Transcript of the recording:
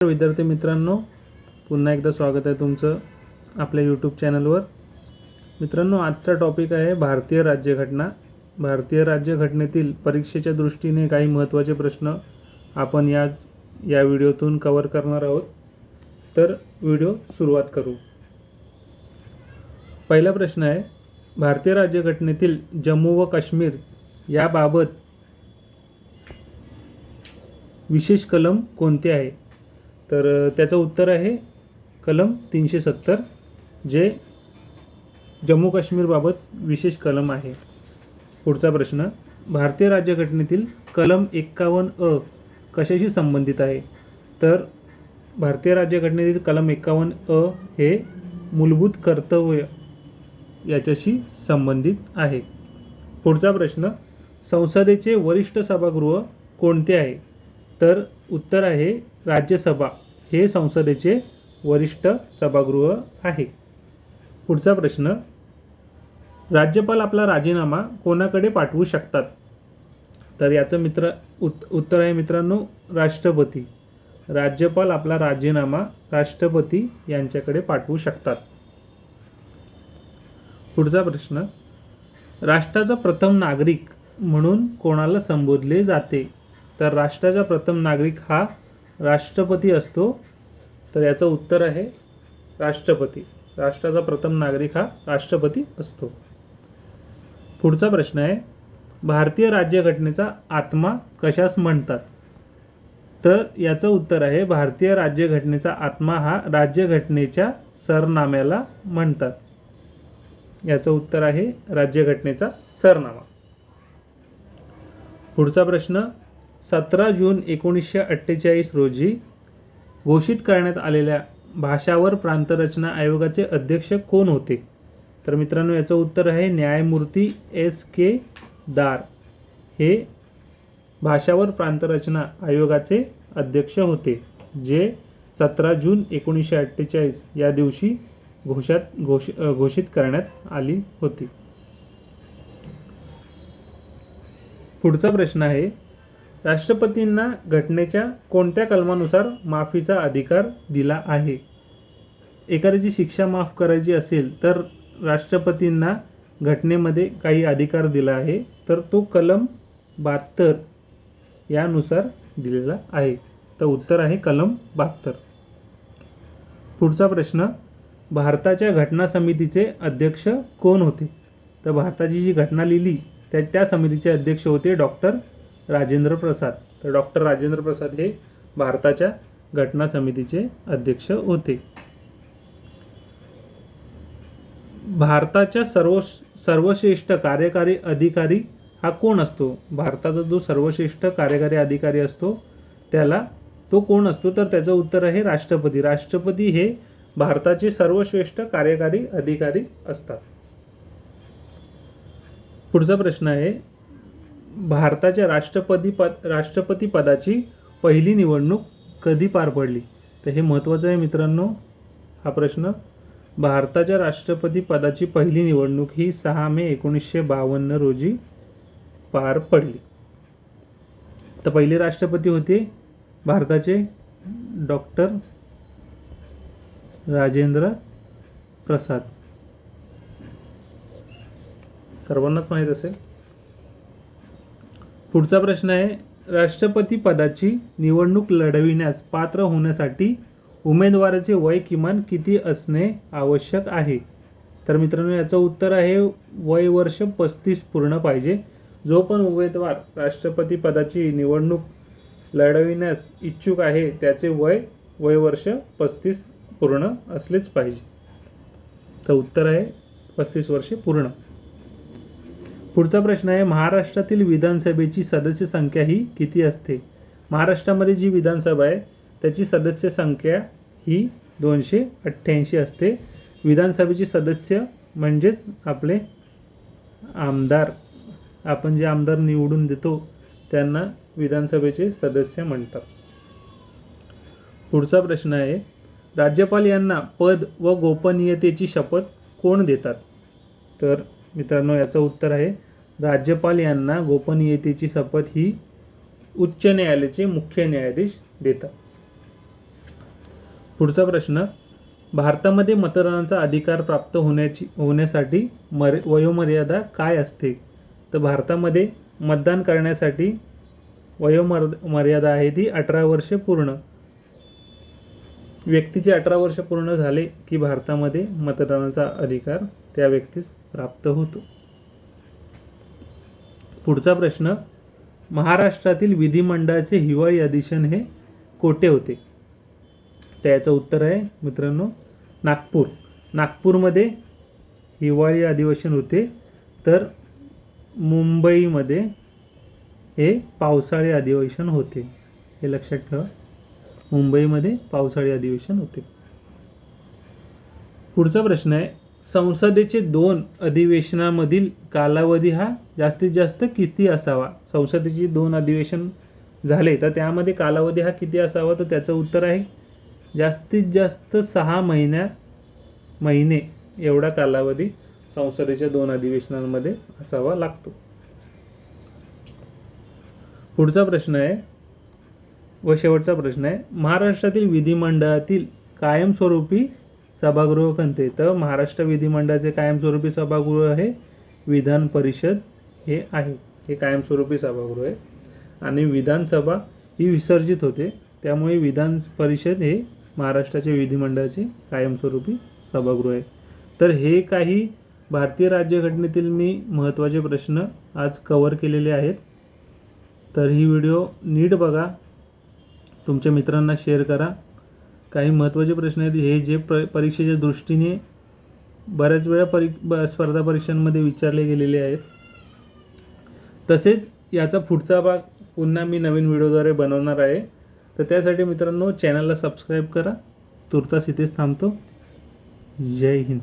विद्यार्थी मित्रांनो पुन्हा एकदा स्वागत आहे तुमचं आपल्या यूट्यूब चॅनलवर मित्रांनो आजचा टॉपिक आहे भारतीय राज्यघटना. भारतीय राज्यघटनेतील परीक्षेच्या दृष्टीने काही महत्त्वाचे प्रश्न आपण याच या व्हिडिओतून कवर करणार आहोत. तर व्हिडिओ सुरुवात करू. पहिला प्रश्न आहे भारतीय राज्यघटनेतील जम्मू व काश्मीर याबाबत विशेष कलम कोणते आहे? तर त्याचं उत्तर आहे कलम तीनशे सत्तर जे जम्मू काश्मीरबाबत विशेष कलम आहे. पुढचा प्रश्न भारतीय राज्यघटनेतील कलम एक्कावन्न अ कशाशी संबंधित आहे? तर भारतीय राज्यघटनेतील कलम एक्कावन्न अ हे मूलभूत कर्तव्य याच्याशी संबंधित आहे. पुढचा प्रश्न संसदेचे वरिष्ठ सभागृह कोणते आहे? तर उत्तर आहे राज्यसभा. हे संसदेचे वरिष्ठ सभागृह आहे. पुढचा प्रश्न. राज्यपाल आपला राजीनामा कोणाकडे पाठवू शकतात? तर याचं मित्र उत उत्तर आहे मित्रांनो राष्ट्रपती. राज्यपाल आपला राजीनामा राष्ट्रपती यांच्याकडे पाठवू शकतात. पुढचा प्रश्न. राष्ट्राचा प्रथम नागरिक म्हणून कोणाला संबोधले जाते? तर राष्ट्राचा प्रथम नागरिक हा राष्ट्रपती असतो. तर याचं उत्तर आहे राष्ट्रपती. राष्ट्राचा प्रथम नागरिक हा राष्ट्रपती असतो. पुढचा प्रश्न आहे भारतीय राज्यघटनेचा आत्मा कशास म्हणतात? तर याचं उत्तर आहे भारतीय राज्यघटनेचा आत्मा हा राज्यघटनेच्या सरनाम्याला म्हणतात. याचं उत्तर आहे राज्यघटनेचा सरनामा. पुढचा प्रश्न सतरा जून एकोणीसशे अठ्ठेचाळीस रोजी घोषित करण्यात आलेल्या भाषावर प्रांतरचना आयोगाचे अध्यक्ष कोण होते? तर मित्रांनो याचं उत्तर आहे न्यायमूर्ती एस के दार. हे भाषावर प्रांतरचना आयोगाचे अध्यक्ष होते जे सतरा जून एकोणीसशे अठ्ठेचाळीस या दिवशी घोषात घोष घोषित करण्यात आली होती. पुढचा प्रश्न आहे राष्ट्रपतींना घटनेच्या कोणत्या कलमानुसार माफीचा अधिकार दिला आहे? एखाद्याची शिक्षा माफ करायची असेल तर राष्ट्रपतींना घटनेमध्ये काही अधिकार दिला आहे तर तो कलम बहात्तर यानुसार दिलेला आहे. तर उत्तर आहे कलम बहात्तर. पुढचा प्रश्न भारताच्या घटना समितीचे अध्यक्ष कोण होते? तर भारताची जी घटना लिहिली त्या त्या समितीचे अध्यक्ष होते डॉक्टर राजेंद्र प्रसाद. तर डॉक्टर राजेंद्र प्रसाद हे भारताच्या घटना समितीचे अध्यक्ष होते. भारताच्या सर्व सर्वश्रेष्ठ कार्यकारी अधिकारी हा कोण असतो? भारताचा जो सर्वश्रेष्ठ कार्यकारी अधिकारी असतो त्याला तो कोण असतो? तर त्याचं उत्तर आहे राष्ट्रपती. राष्ट्रपती हे भारताचे सर्वश्रेष्ठ कार्यकारी अधिकारी असतात. पुढचा प्रश्न आहे भारताच्या राष्ट्रपती पद राष्ट्रपती पदाची पहिली निवडणूक कधी पार पडली? तर हे महत्त्वाचं आहे मित्रांनो हा प्रश्न. भारताच्या राष्ट्रपती पदाची पहिली निवडणूक ही सहा मे एकोणीसशे बावन्न रोजी पार पडली. तर पहिले राष्ट्रपती होते भारताचे डॉक्टर राजेंद्र प्रसाद. सर्वांनाच माहीत असेल? पुढचा प्रश्न आहे राष्ट्रपती पदाची निवडणूक लढविण्यास पात्र होण्यासाठी उमेदवाराचे वय किमान किती असणे आवश्यक आहे? तर मित्रांनो याचं उत्तर आहे वय वर्ष पस्तीस पूर्ण पाहिजे. जो पण उमेदवार राष्ट्रपती पदाची निवडणूक लढविण्यास इच्छुक आहे त्याचे वय वय वर्ष पस्तीस पूर्ण असलेच पाहिजे. तर उत्तर आहे पस्तीस वर्षे पूर्ण. पुढचा प्रश्न आहे महाराष्ट्रातील विधानसभेची सदस्य संख्या ही किती असते? महाराष्ट्रामध्ये जी विधानसभा आहे त्याची सदस्य संख्या ही दोनशे अठ्ठ्याऐंशी असते. विधानसभेचे सदस्य म्हणजेच आपले आमदार. आपण जे आमदार निवडून देतो त्यांना विधानसभेचे सदस्य म्हणतात. पुढचा प्रश्न आहे राज्यपाल यांना पद व गोपनीयतेची शपथ कोण देतात? तर मित्रांनो याचं उत्तर आहे राज्यपाल यांना गोपनीयतेची शपथ ही उच्च न्यायालयाचे मुख्य न्यायाधीश देतात. पुढचा प्रश्न भारतामध्ये मतदानाचा अधिकार प्राप्त होण्याची होण्यासाठी मर वयोमर्यादा काय असते? तर भारतामध्ये मतदान करण्यासाठी वयोमर मर्यादा आहे ती अठरा वर्षे पूर्ण. व्यक्तीचे अठरा वर्ष पूर्ण झाले की भारतामध्ये मतदानाचा अधिकार त्या व्यक्तीस प्राप्त होतो. पुढचा प्रश्न महाराष्ट्रातील विधिमंडळाचे हिवाळी अधिवेशन हे कोठे होते? त्याचं उत्तर आहे मित्रांनो नागपूर. नागपूरमध्ये हिवाळी अधिवेशन होते तर मुंबईमध्ये हे पावसाळी अधिवेशन होते. हे लक्षात ठेवा. मुंबईमध्ये पावसाळी अधिवेशन होते. पुढचा प्रश्न आहे संसदेचे दोन अधिवेशनामधील कालावधी हा जास्तीत जास्त किती असावा? संसदेचे दोन अधिवेशन झाले तर त्यामध्ये कालावधी हा किती असावा? तर त्याचं उत्तर आहे जास्तीत जास्त सहा महिन्या महिने एवढा कालावधी संसदेच्या दोन अधिवेशनांमध्ये असावा लागतो. पुढचा प्रश्न आहे व शेवटचा प्रश्न आहे. महाराष्ट्रातील विधिमंडळातील कायमस्वरूपी सभागृह कोणते? तर महाराष्ट्र विधिमंडळाचे कायमस्वरूपी सभागृह हे विधान परिषद हे आहे. हे कायमस्वरूपी सभागृह आहे. आणि विधानसभा ही विसर्जित होते. त्यामुळे विधान परिषद हे महाराष्ट्राचे विधिमंडळाचे कायमस्वरूपी सभागृह आहे. तर हे काही भारतीय राज्यघटनेतील मी महत्त्वाचे प्रश्न आज कवर केलेले आहेत. तर ही व्हिडिओ नीट बघा. तुमच्या मित्रांना शेअर करा. काही महत्त्वाचे प्रश्न आहेत हे जे प्र परीक्षेच्या दृष्टीने बऱ्याच वेळा परी ब स्पर्धा परीक्षांमध्ये विचारले गेलेले आहेत. तसेच याचा पुढचा भाग पुन्हा मी नवीन व्हिडिओद्वारे बनवणार आहे. तर त्यासाठी मित्रांनो चॅनलला सबस्क्राईब करा. तुर्तास इथेच थांबतो. जय हिंद.